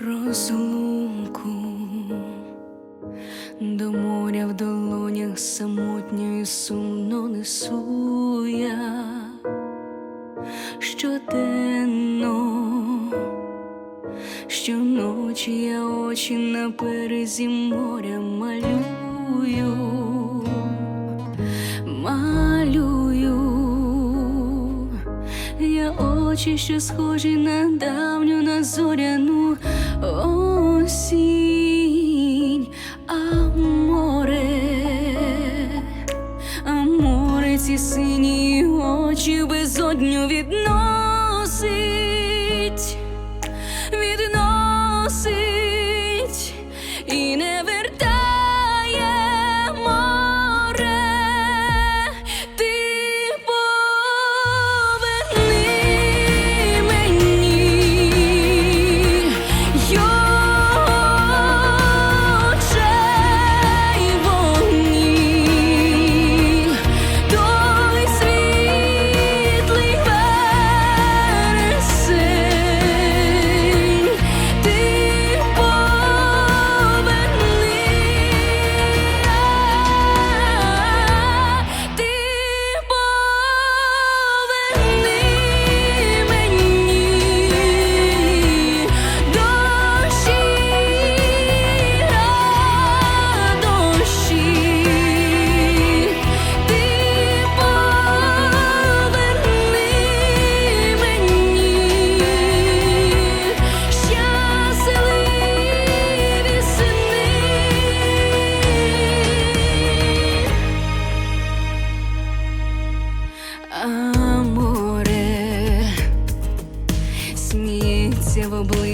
розлуку. До моря в долонях самотньо і сумно несу я щоденно, щоночі я очі на березі моря малюю, малюю. Я очі, що схожі на давню на зоряну осінь, а море, а море ці сині очі безодню відносить, відносить і не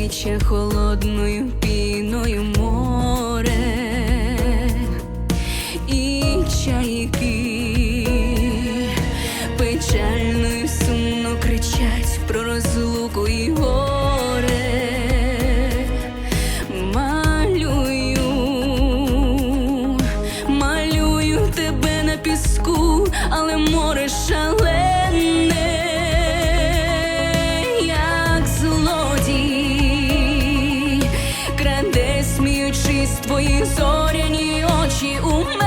обличчя холодною піною море. І чайки твої зоряні очі у мене.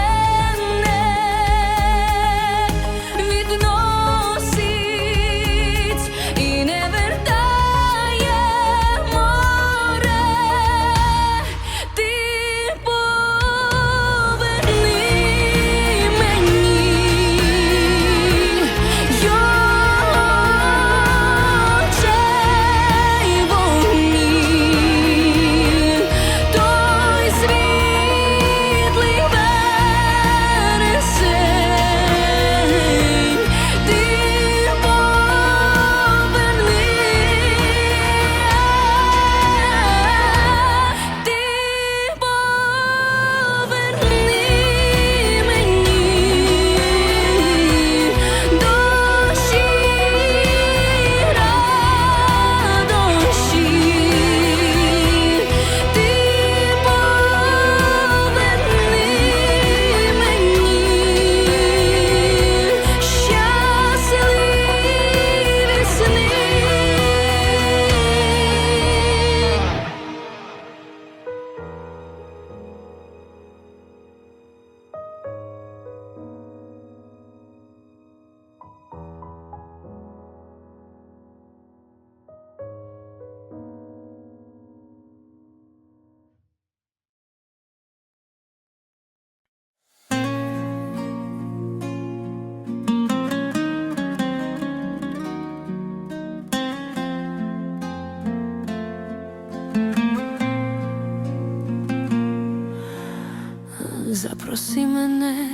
Запроси мене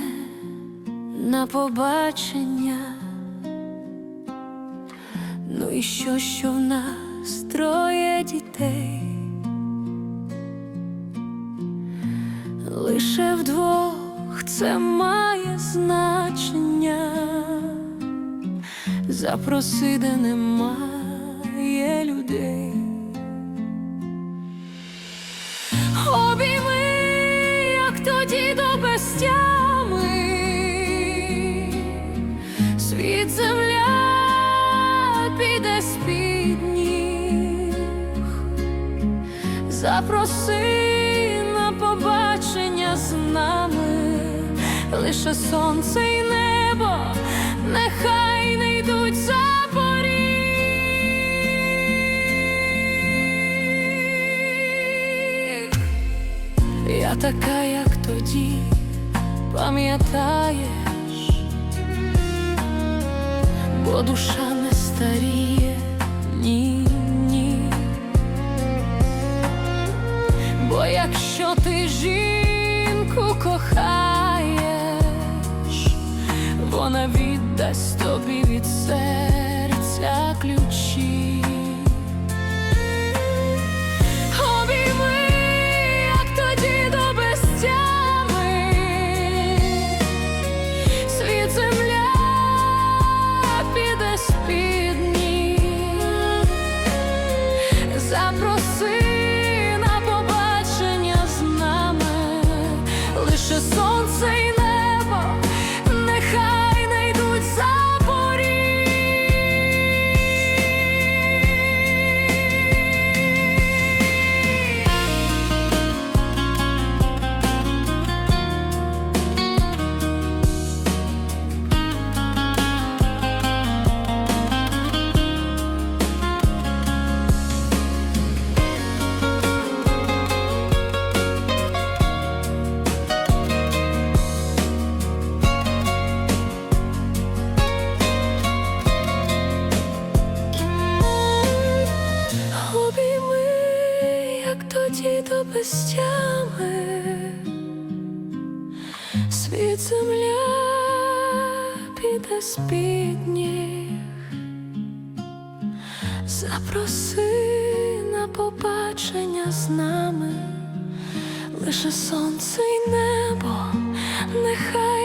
на побачення. Ну і що, що в нас троє дітей? Лише вдвох це має значення. Запроси, де немає людей. Безтями, світ земля піде з-під ніг, запроси на побачення з нами, лише сонце й небо, нехай не йдуть за. Я така, як тоді, пам'ятаєш, бо душа не старіє, ні, ні. Бо якщо ти жінку кохаєш, вона віддасть тобі від серця ключі. Тоді до безтями, світ земля піде з-під ніг. Запроси на побачення з нами, лише сонце й небо, нехай